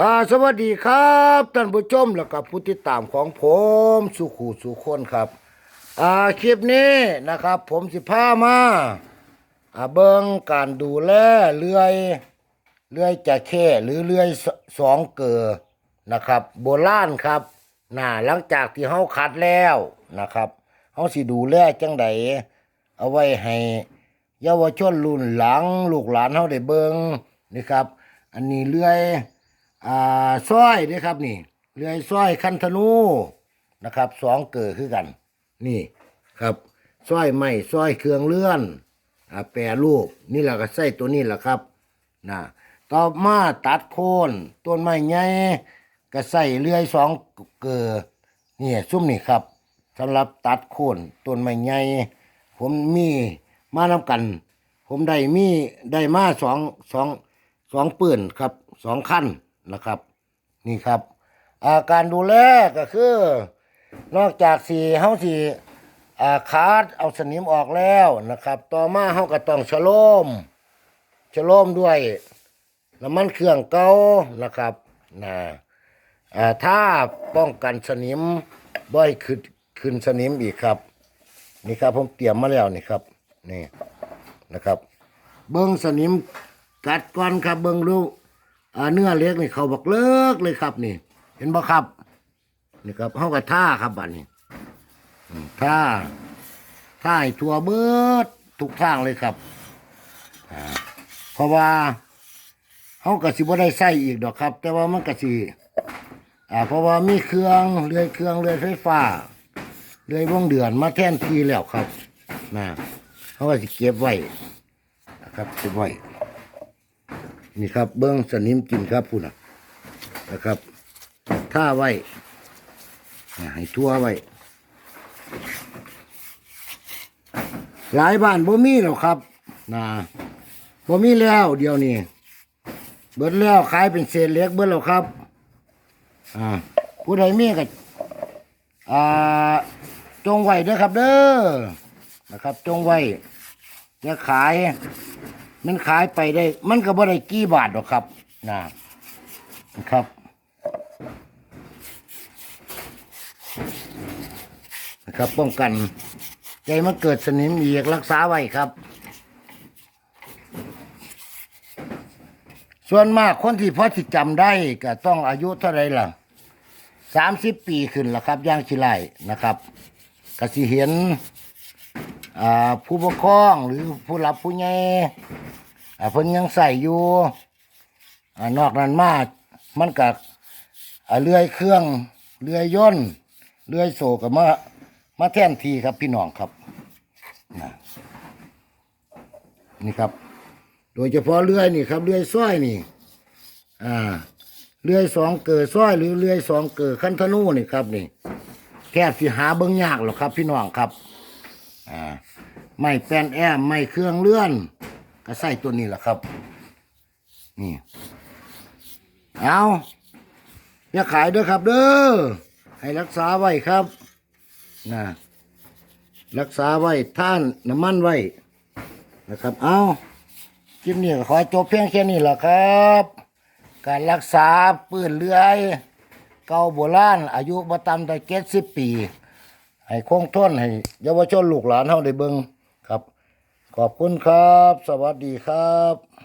อ่าสวัสดีครับท่านผู้ชมแล้วก็ผู้ติดตามของผมสุขูสุคนครับอ่าคลิปนี้นะครับ ผมสิพามาอ่าเบิ่งการดูแลเลื่อยเลื่อยจะเข้หรือเลื่อยสสองเกอนะครับ โบราณครับน่าหลังจากที่เฮาขัดแล้วนะครับเฮาสิดูแลจังไดเอาไว้ให้เยาวชนรุ่นหลังลูกหลานเฮาได้เบิงนี่ครับ อันนี้เลื่อย อ่าสร้อยนี่ครับนี่เลื่อยสร้อยคันธนูนะครับสองเกิดคือกัน นี่ครับสร้อยไม้สร้อยเครื่องเลื่อนอ่าแปรรูปนี่แหละก็ใส่ตัวนี้แหละครับนะต่อมาตัดโคนต้นไม้ใหญ่ก็ใส่เลื่อยสองเกิดนี่ซุ่มนี่ครับสำหรับตัดโคนต้นไม้ใหญ่ผมมีมานำกัน ผมได้มีได้มาสองสองสองปืนครับสองขั้น นะครับ นี่ครับอาการดูแลก็คือ นอกจากสีเฮาสีอาคาดเอาสนิมออกแล้วนะครับ ต่อมาเฮาก็ต้องชะโลมชะโลมด้วยน้ำมันเครื่องเก่านะครับนะอ่าถ้าป้องกันสนิมบ่อยขึ้นขึ้นสนิมอีกครับ นี่ครับผมเตรียมมาแล้วนี่ครับนี่นะครับ เบิ้งสนิมกัดก่อนครับเบิ้งดูอ่า เนื้อเล็กนี่เขาบอกเลิกเลยครับนี่ เห็นบ่ครับ นี่ครับเฮากับท่าครับบัดนี้ท่าท่าให้ทั่วเบิดทุกทางเลยครับเพราะว่าเฮาก็สิบ่ได้ใส่อีกดอกครับ แต่ว่ามันก็สิอ่เพราะว่ามีเครื่องเรือยเครื่องเรือยไฟฟ้าเลยวงเดือนมาแทนทีแล้วครับนะเขาก็จะเก็บไว้นะครับเก็บไว้ นี่ครับ เบิ้องสนิมกินครับพูดนะนะครับ ท่าไว้ให้ทั่วไว้หลายบ้านบ่มีแล้วครับนะบ่มีแล้วเดี๋ยวนี้เบิดแล้วขายเป็นเศษเล็กเบิดแล้วครับ อ่า ผู้ใดมีก็อ่าจงไว้เด้อครับ เด้อนะครับ จงไว้จะขาย มันขายไปได้ มันก็บ่ได้กี่บาทหรอกครับนะครับ นะครับ ป้องกันใจมันเกิดสนิมอีกรักษาไว้ครับ ส่วนมากคนที่พอสิจำได้ก็ต้องอายุเท่าไรล่ะสามสิบปีขึ้นล้วครับย่างชิไลนะครับกสิเห็น ผู้ปกครองหรือผู้รับผู้ใหญ่เพิ่นยังใส่อยู่อนอกนั้นมามันกับเลื่อยเครื่องเลื่อยย่นต์เลื่อยโศกับมามาแท่นทีครับพี่น้องครับน,นี่ครับ โดยเฉพาะเลื่อยนี่ครับเลื่อยส้อยนี่ อ่าเลื่อยสองเกิดซ้อยหรือเลื่อยสองเกิดขั้นธนูนี่ครับนี่แค่สิหาเบิ้งยากหรอกครับ พี่น้องครับ อ่าไม่แปนแอมไม่เครื่องเลื่อน ก็ใส่ตัวนี้แหละครับ นี่ เอาอย่าขายเด้อครับ เด้อให้รักษาไว้ครับนะรักษาไว้ท่านน้ำมันไว้นะครับ เอาคลิปนี้ขอจบเพียงแค่นี้แหละครับ การรักษาปืนเลื่อย เก่าโบราณอายุบ่ต่ำแต่เจ็ดสิบปี ให้คงทนให้เยาวชนลูกหลานเฮาได้เบิ่งครับ ขอบคุณครับ สวัสดีครับ